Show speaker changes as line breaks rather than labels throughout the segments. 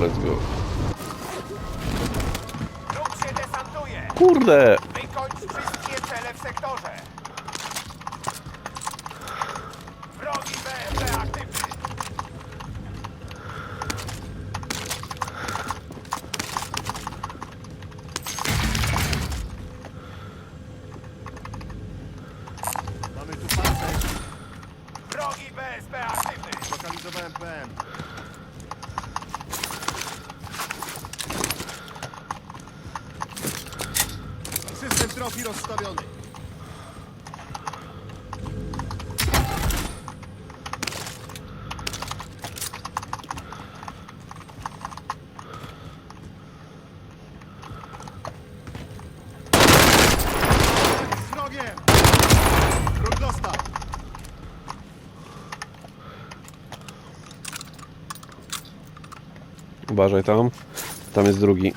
Let's go.
Lud się desantuje!
Kurde!
Wykończ wszystkie cele w sektorze! Wrogi BSP aktywny!
Mamy tu pancerz.
Wrogi BSP aktywny!
PM. Trofi rozstawiony. Z wrogiem!
Uważaj tam. Tam jest drugi.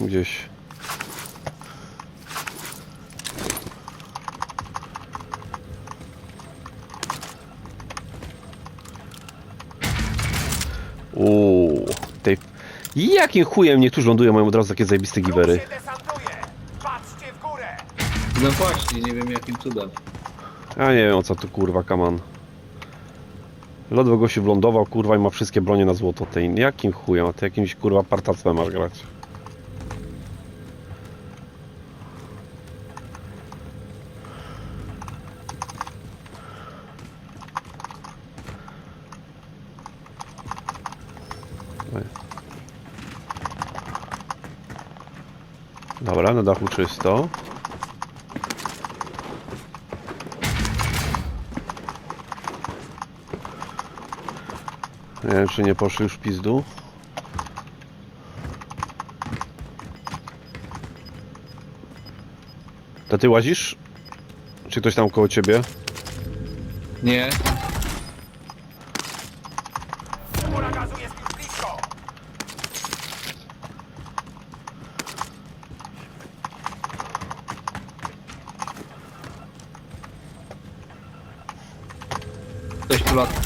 Gdzieś. Uuu, tej... Jakim chujem niektórzy lądują mają od razu takie zajebiste giwery.
się!
No właśnie, nie wiem jakim cudem.
Ja nie wiem o co tu kurwa kaman. Ledwo gościu wlądował kurwa i ma wszystkie bronie na złoto. Tej jakim chujem, a ty jakimś kurwa partactwem masz grać. Dobra, na dachu czysto. Nie wiem, czy nie poszli już pizdu. To ty łazisz? Czy ktoś tam koło ciebie?
Nie?
Chmura gazu jest już blisko!
Ktoś tu lata.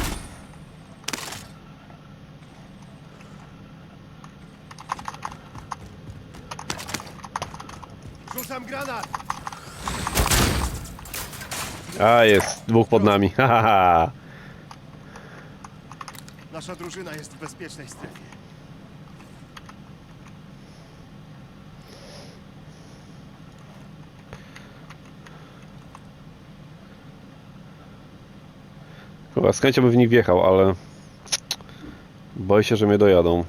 Rzucam granat!
A, jest. Dwóch pod nami.
Nasza drużyna jest w bezpiecznej strefie.
Chyba z chęcią bym w nich wjechał, ale... Boję się, że mnie dojadą.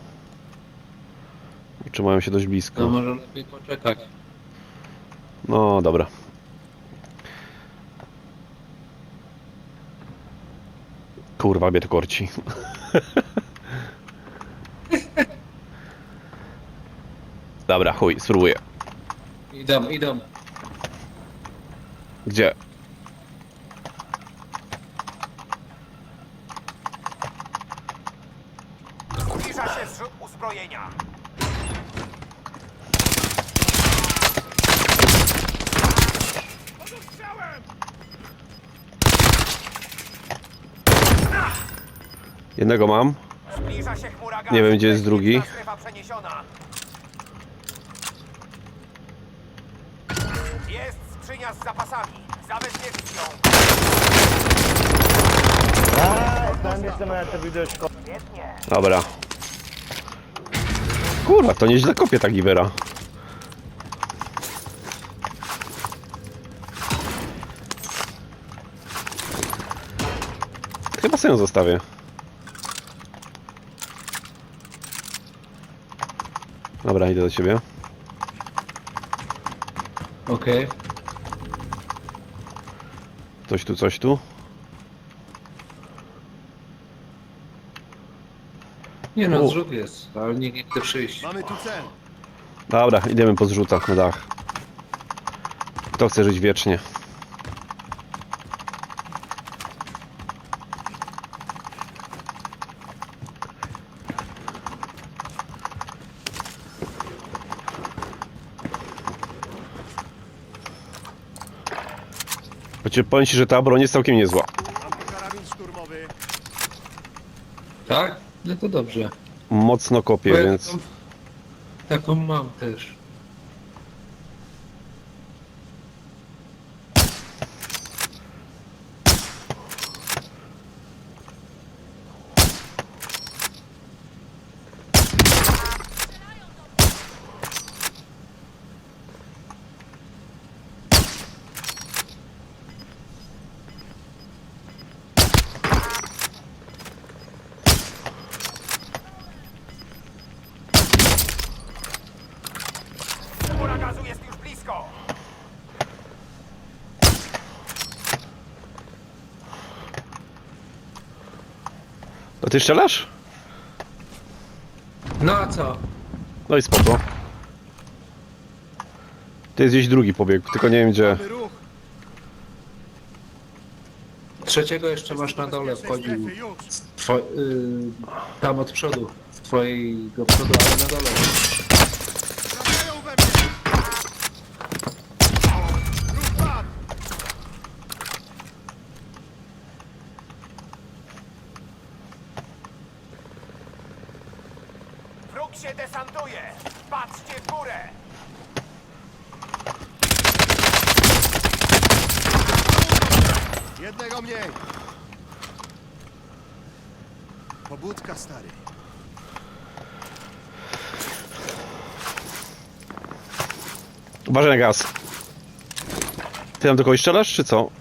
Trzymają się dość
No
blisko.
może lepiej poczekać.
No, dobra. Kurwa, mnie to korci. Dobra, chuj, spróbuję.
Idą, idą.
Gdzie?
Zbliża się zrzut uzbrojenia! Pod ostrzałem!
Jednego mam. Nie wiem, gdzie jest drugi.
Jest skrzynia z zapasami! Zabezpieczyć ją! Świetnie!
Dobra. Kurwa, to nieźle kopie ta giwera. Chyba sobie ją zostawię. Dobra, idę do ciebie.
Okej.
Coś tu, coś tu.
Nie no,
U.
zrzut jest, ale nikt nie chce przyjść.
Mamy tu cel.
Dobra, idziemy po zrzutach na dach. Kto chce żyć wiecznie? Choć powiem ci, że ta broń jest całkiem niezła.
Tak? No to dobrze.
mocno kopie,
Bo ja
więc...
Taką, taką mam też.
Chmura gazu jest już blisko.
To ty strzelasz?
No a co?
No i spoko. To jest gdzieś drugi pobieg, tylko nie wiem gdzie.
Mamy ruch.
Trzeciego jeszcze masz na dole, wchodził z two, y, tam od przodu, z twojego przodu, ale na dole.
Trafiają we mnie. Ruch padł.
Wróg się desantuje. Patrzcie w górę.
Jednego mniej. Pobudka, stary.
Uważaj na gaz. Ty tam do kogoś strzelasz, czy co?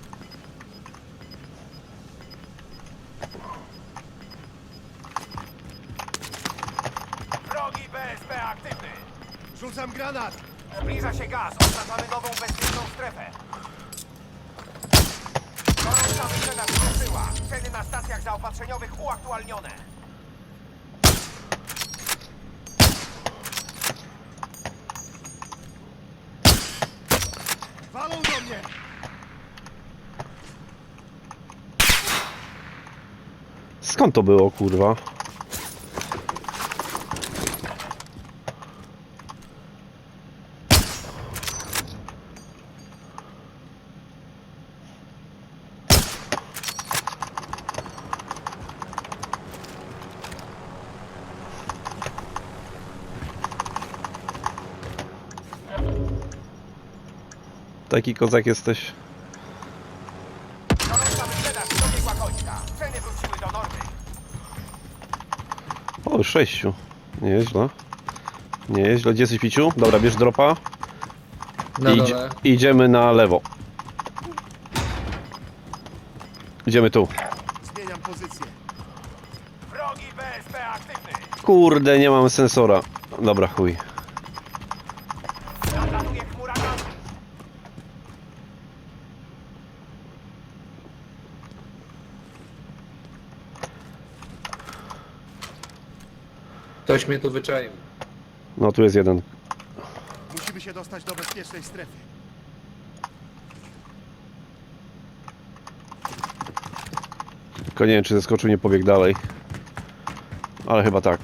Zaopatrzeniowych uaktualnione.
Walą do mnie.
Skąd to było, kurwa? Taki kozak jesteś. O, sześciu. Nie jest źle. Nie jest źle. Gdzie jesteś, Piciu? Dobra, bierz dropa.
Na
Idź,
dole.
idziemy na lewo. Idziemy tu.
Zmieniam pozycję.
Wrogi BSP aktywny.
Kurde, nie mam sensora. Dobra, chuj.
Nadlatuje chmura gazu.
Ktoś mnie tu wyczaił.
No, tu jest jeden.
Musimy się dostać do bezpiecznej strefy.
Tylko nie wiem, czy zeskoczył, nie pobiegł dalej. Ale chyba tak.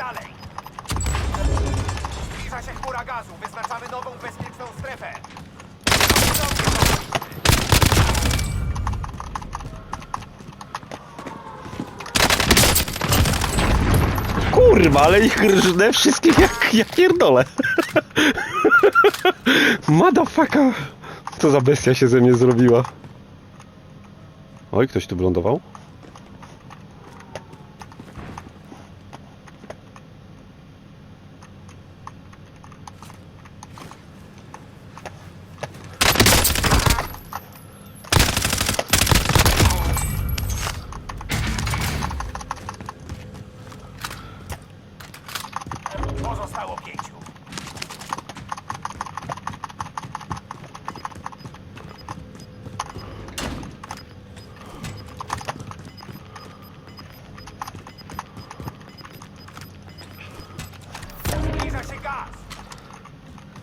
Dalej. Zbliża się chmura gazu. Wyznaczamy nową bezpieczną strefę.
Kurwa, ale ich rżnę wszystkich jak, jak pierdolę. Motherfucker. Co za bestia się ze mnie zrobiła. Oj, ktoś tu wylądował?
Zostało pięciu.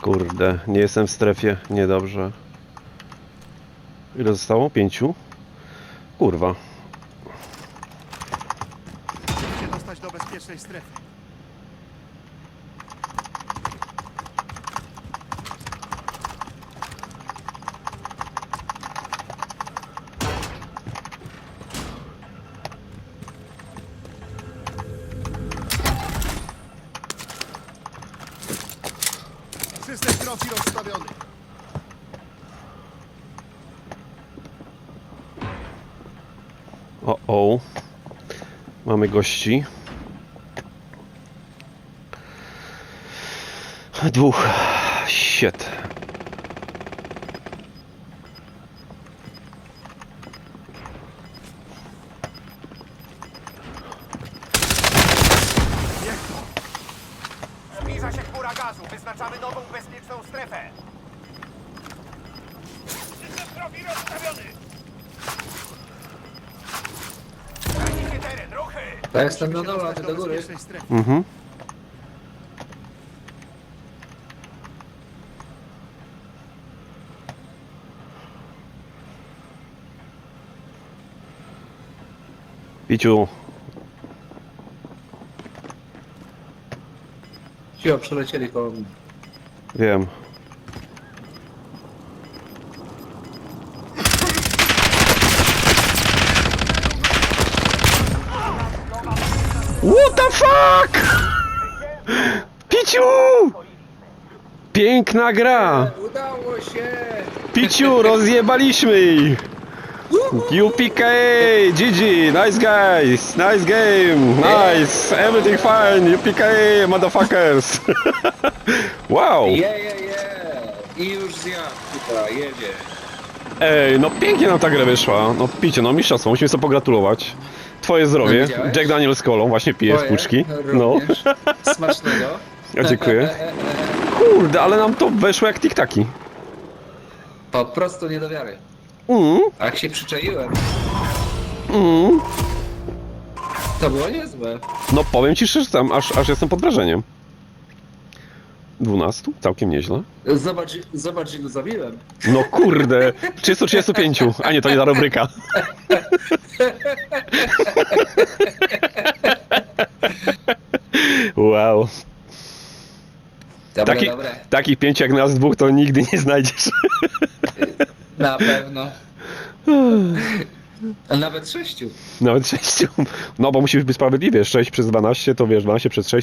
Kurde, nie jestem w strefie. Niedobrze. Ile zostało? Pięciu? Kurwa.
Chcę dostać do bezpiecznej strefy. System trofi rozstawiony.
O, o. Mamy gości. Dwóch. Shit.
Zbliża gazu. Wyznaczamy nową bezpieczną strefę. System rozstawiony. Tracicie teren. Ruchy.
Ja jestem na dole, a ty do góry.
bezpiecznej strefy.
Mhm. Piciu,
Cicho, przelecieli koło mnie.
wiem. What the fuck? Piciu! Piękna gra!
Udało się!
Piciu, rozjebaliśmy ich! UPK, GG, nice guys, nice game, nice, everything fine, UPK, motherfuckers! wow!
Je, je, je! I już zjadł, chyba, jedzie.
Ej, no pięknie nam ta gra wyszła. No picie, no mistrzostwo, musimy sobie pogratulować. Twoje zdrowie,
widziałeś?
Jack Daniel z kolą, właśnie pije z puczki. No,
również. Smacznego.
ja dziękuję. Kurde, ale nam to weszło jak tiktaki.
Po prostu nie do wiary.
Mm,
A jak się przyczaiłem,
mm.
to było niezłe.
No powiem ci szczerze, tam aż, aż jestem pod wrażeniem. 12? Całkiem nieźle.
Zobacz, zobacz, go zabiłem.
No kurde, 335, a nie, to nie ta rubryka. Wow.
Dobre,
Taki,
dobre.
takich pięciu jak nas dwóch to nigdy nie znajdziesz.
Na pewno. Nawet sześciu.
Nawet 6. No bo musi być sprawiedliwie. 6 przez 12 to wiesz, 12 przez 6